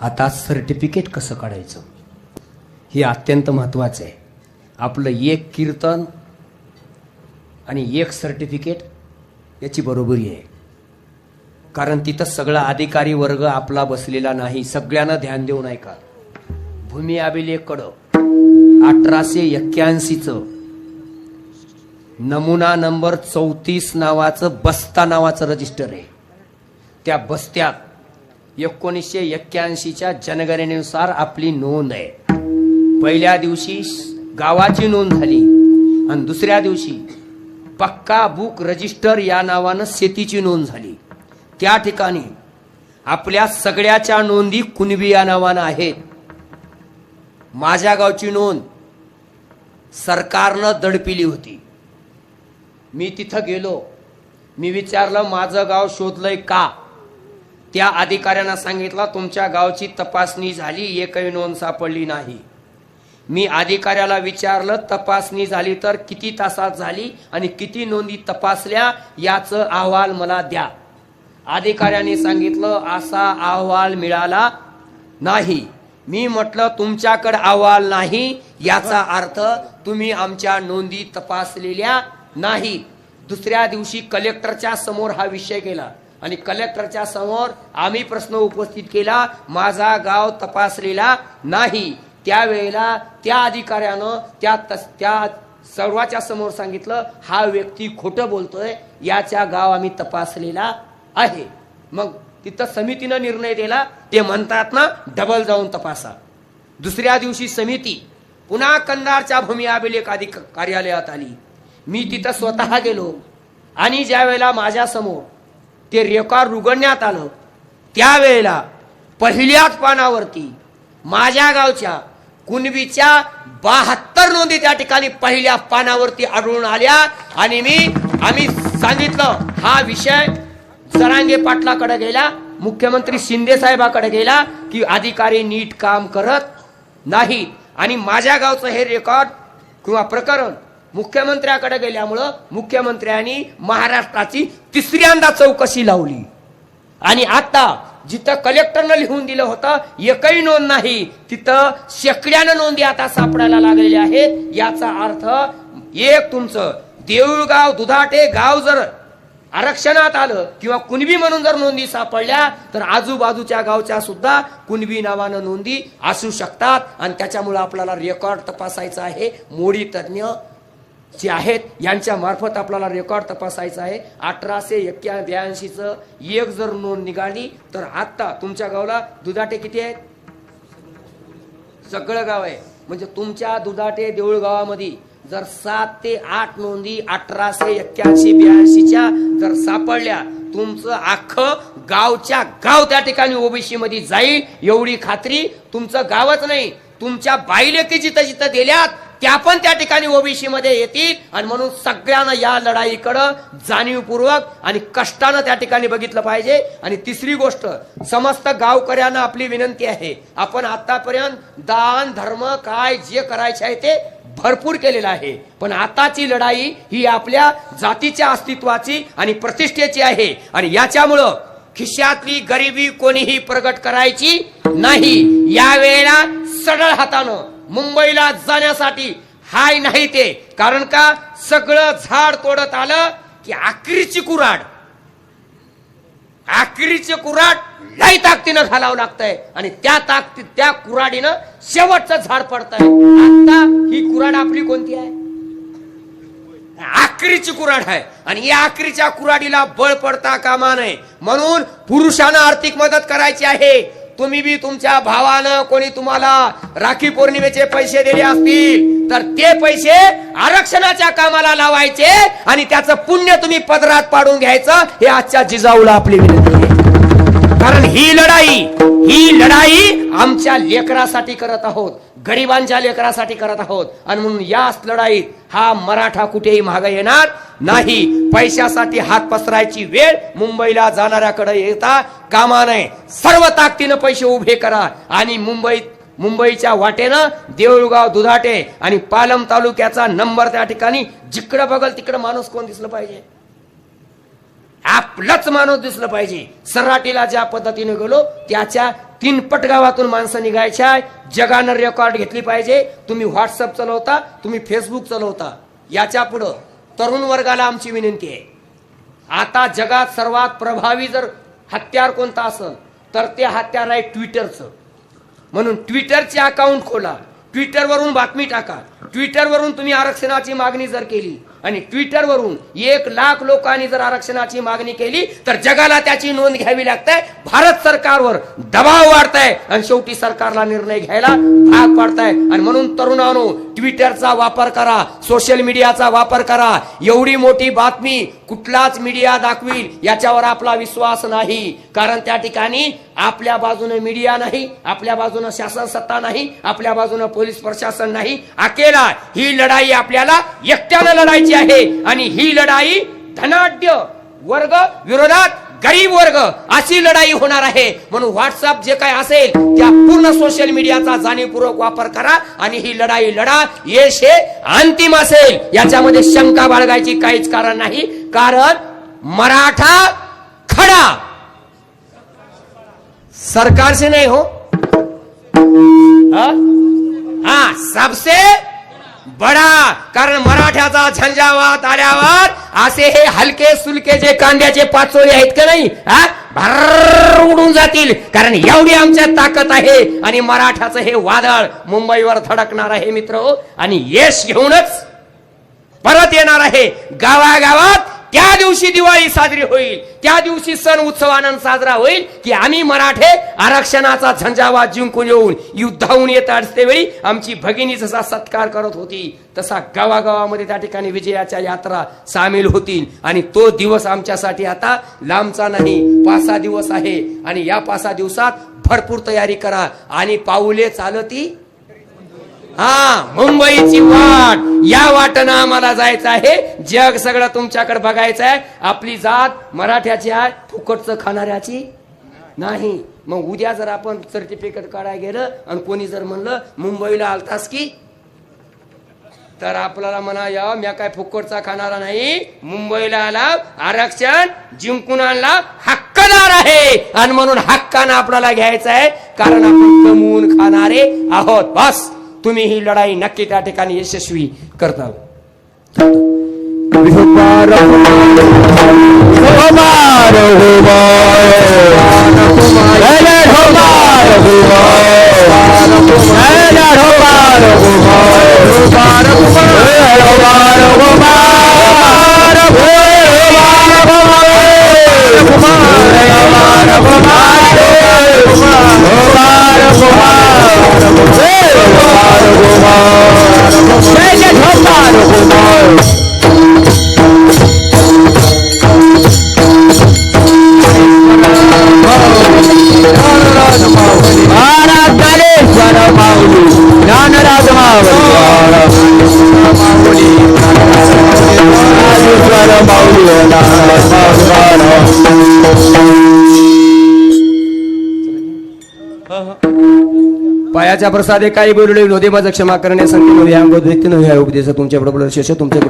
आता सर्टिफिकेट कसं काढायचं? हे अत्यंत महत्त्वाचं आहे. आपलं एक कीर्तन आणि एक सर्टिफिकेट याची बरोबरी आहे. कारण तिथं सगळा अधिकारी वर्ग आपला बसलेला नाही. सगळ्यांना ध्यान देऊ नये का भूमी अभिलेखकडं. अठराशे एक्क्याऐंशीचं. नमुना नंबर चौतीस नावाचं बस्ता नावाचं रजिस्टर आहे. त्या बस्त्यात एकोणीसशे एक्क्याऐंशीच्या जनगणनेनुसार आपली नोंद आहे. पहिल्या दिवशी गावाची नोंद झाली आणि दुसऱ्या दिवशी पक्का बुक रजिस्टर या नावानं शेतीची नोंद झाली. त्या ठिकाणी आपल्या सगळ्याच्या नोंदी कुणबी या नावानं आहेत. माझ्या गावची नोंद सरकारनं दडपिली होती. मी तिथं गेलो. मी विचारलं माझं गाव शोधलंय का? त्या अधिकाऱ्यांना सांगितला तुमच्या गावची तपासणी झाली एकही नोंद सापडली नाही. मी अधिकाऱ्याला विचारलं तपासणी झाली तर किती तासात झाली आणि किती नोंदी तपासल्या याचं अहवाल मला द्या. अधिकाऱ्याने सांगितलं असा अहवाल मिळाला नाही. मी म्हटलं तुमच्याकडे अहवाल नाही याचा अर्थ तुम्ही आमच्या नोंदी तपासलेल्या नाही. दुसऱ्या दिवशी कलेक्टरच्या समोर हा विषय केला आणि कलेक्टरच्या समोर आम्ही प्रश्न उपस्थित केला माझा गाव तपासलेला नाही. त्यावेळेला त्या अधिकाऱ्यानं त्या तस- त्या सर्वाच्या समोर सांगितलं हा व्यक्ती खोटं बोलतोय याच्या गाव आम्ही तपासलेला आहे. मग तिथं समितीनं निर्णय दिला ते म्हणतात ना डबल जाऊन तपासा. दुसऱ्या दिवशी समिती पुन्हा कंदारच्या भूमी अभिलेख अधिक कार्यालयात आली. मी तिथं स्वतः गेलो आणि ज्या वेळेला ते रेकॉर्ड उघडण्यात आलं. त्यावेळेला पहिल्याच पानावरती माझ्या गावच्या कुणबीच्या बहात्तर नोंदी त्या ठिकाणी पहिल्या पानावरती आढळून आल्या आणि मी आम्ही सांगितलं हा विषय सरांगे पाटलाकडे गेला मुख्यमंत्री शिंदे साहेबाकडे गेला की अधिकारी नीट काम करत नाही. आणि माझ्या गावचं हे रेकॉर्ड किंवा प्रकरण मुख्यमंत्र्याकडे गेल्यामुळं मुख्यमंत्र्यांनी महाराष्ट्राची तिसऱ्यांदा चौकशी लावली. आणि आता जिथं कलेक्टरनं लिहून दिलं होतं एकही नोंद नाही तिथं शेकड्यानं नोंदी आता सापडायला लागलेल्या आहेत. याचा अर्थ एक तुमचं देऊळगाव दुधाटे गाव जर आरक्षणात आलं किंवा कुणबी म्हणून जर नोंदी सापडल्या तर आजूबाजूच्या गावच्या सुद्धा कुणबी नावानं नोंदी असू शकतात. आणि त्याच्यामुळे आपल्याला रेकॉर्ड तपासायचा आहे. मोडी तज्ज्ञ जे आहेत यांच्या मार्फत आपल्याला रेकॉर्ड तपासायचा आहे. अठराशे एक्क्या ब्याऐंशीचं एक जर नोंद निघाली तर आत्ता तुमच्या गावाला दुधाटे किती आहेत? सगळं गाव आहे. म्हणजे तुमच्या दुधाटे देऊळ गावामध्ये जर सात ते आठ नोंदी अठराशे एक्क्याऐंशी ब्याऐंशीच्या जर सापडल्या तुमचं अख्खं गावच्या गाव त्या ठिकाणी ओबीसी मध्ये जाईल एवढी खात्री तुमचं गावच नाही. तुमच्या बाईलेकी जिथं जिथं दिल्यात. त्या पण त्या ठिकाणी ओबीसी मध्ये येतील. आणि म्हणून सगळ्यांना या लढाईकडं जाणीवपूर्वक आणि कष्टानं त्या ठिकाणी बघितलं पाहिजे. आणि तिसरी गोष्ट समस्त गावकऱ्यांना आपली विनंती आहे. आपण आतापर्यंत दान धर्म काय जे करायचे आहे ते भरपूर केलेलं आहे. पण आताची लढाई ही आपल्या जातीच्या अस्तित्वाची आणि प्रतिष्ठेची आहे. आणि याच्यामुळं खिशातली गरिबी कोणीही प्रगट करायची नाही. यावेळेला सडळ हातानं मुंबईला जाण्यासाठी हाय नाही ते. कारण का? सगळं झाड तोडत आलं की आखरीची कुराड आखरीचे कुराड लई ताकदीनं घालावं लागतंय. आणि त्या ताकदी त्या कुराडीनं शेवटचं झाड पडतंय. आता ही कुराड आपली कोणती आहे? आखरीची कुराड आहे. आणि या आखरीच्या कुराडीला बळ पडता कामा नये. म्हणून पुरुषांना आर्थिक मदत करायची आहे. तुम्ही बी तुमच्या भावानं कोणी तुम्हाला राखी पौर्णिमेचे पैसे दिले असतील तर ते पैसे आरक्षणाच्या कामाला लावायचे आणि त्याचं पुण्य तुम्ही पदरात पाडून घ्यायचं हे आजच्या जिजाऊला आपली विनंती आहे. कारण ही लढाई ही लढाई आमच्या लेकरासाठी करत आहोत. गरिबांच्या लेकरासाठी करत आहोत. आणि म्हणून याच लढाईत हा मराठा कुठेही मागे येणार नाही. पैशासाठी हात पसरायची वेळ मुंबईला जाणाऱ्याकडे येता कामा नये. सर्व ताकदीनं पैसे उभे करा. आणि मुंबईत मुंबईच्या वाटेनं देऊळगाव दुधाटे आणि पालम तालुक्याचा नंबर त्या ठिकाणी जिकडं बघल तिकडं माणूस कोण दिसलं पाहिजे? आपलंच माणूस दिसलं पाहिजे. सराटीला ज्या पद्धतीने गेलो त्याच्या तीनपट गावातून माणसं निघायच्या जगानं रेकॉर्ड घेतली पाहिजे. तुम्ही व्हॉट्सअप चालवता तुम्ही फेसबुक चालवता. याच्या पुढं तरुण वर्गाला आमची विनंती आहे. आता जगात सर्वात प्रभावी जर हत्यार कोणता असेल तर ते हत्यार आहे ट्विटरचं म्हणून ट्विटरचे अकाउंट खोला. ट्विटरवरून बातमी टाका. ट्विटरवरून तुम्ही आरक्षणाची मागणी जर केली आणि ट्विटरवरून एक लाख लोकांनी जर आरक्षणाची मागणी केली तर जगाला त्याची नोंद घ्यावी लागते. भारत सरकारवर दबाव वाढताय आणि शेवटी सरकारला निर्णय घ्यायला भाग पाडताय. आणि म्हणून तरुणांनो ट्विटरचा वापर करा सोशल मीडियाचा वापर करा. एवढी मोठी बातमी कुठलाच मीडिया दाखवील याच्यावर आपला विश्वास नाही. कारण त्या ठिकाणी आपल्या बाजूने मीडिया नाही आपल्या बाजूने शासन सत्ता नाही आपल्या बाजूने पोलीस प्रशासन नाही. अकेला ही लढाई आपल्याला एकट्यानं लढायची आहे. आणि ही लढाई धनाढ्य वर्ग विरोधात गरीब वर्ग अशी लढाई होणार आहे. म्हणून व्हॉट्सअप जे काय असेल त्या पूर्ण सोशल मीडियाचा जाणीवपूर्वक वापर करा आणि ही लढाई लढा. यश हे अंतिम असेल. याच्यामध्ये शंका बाळगायची काहीच कारण नाही. कारण मराठा खडा. सरकारचे नाही हो. हा? हा सबसे बडा कारण मराठ्याचा झंझावात आल्यावर असे हे हलके सुलके जे कांद्याचे पाचोळे आहेत का नाही हा? उडून जातील. कारण एवढी आमच्यात ताकद आहे आणि मराठ्याचं हे वादळ मुंबईवर थडकणार आहे मित्र. आणि यश घेऊनच परत येणार आहे गावागावात. त्या दिवशी दिवाळी साजरी होईल. त्या दिवशी सण उत्सवानंद साजरा होईल की आम्ही मराठे आरक्षणाचा झंझावात जिंकून येऊन युद्धाहून येत असते वेळी आमची भगिनी जसा सत्कार करत होती तसा गावागावामध्ये त्या ठिकाणी विजयाच्या यात्रा सामील होतील. आणि तो दिवस आमच्यासाठी आता लांबचा नाही पाच सहा दिवस आहे. आणि या पाच सहा दिवसात भरपूर तयारी करा. आणि पाऊले चालती हा मुंबईची वाट. या वाटनं आम्हाला जायचं आहे. जग सगळं तुमच्याकडे बघायचं आहे. आपली जात मराठ्याची आहे फुकटचं खाणाऱ्याची नाही. मग उद्या जर आपण सर्टिफिकेट काढायला गेलं आणि कोणी जर म्हणलं मुंबईला आलतास की? तर आपल्याला म्हणा या म्या काय फुकटचा खाणारा नाही. मुंबईला आला आरक्षण जिंकून आणला हक्कदार आहे. आणि म्हणून हक्कानं आपल्याला घ्यायचं आहे. कारण आपण कमवून खाणारे आहोत. बस. तुम्ही ही लढाई नक्की त्या ठिकाणी यशस्वी करता. प्रसादे काही बोलले विनोदे माझं क्षमा करण्यासाठी. संकेत अंगोद व्यक्ती नव्हे उपदेश तुमच्या बरोबर शिष्य तुमच्या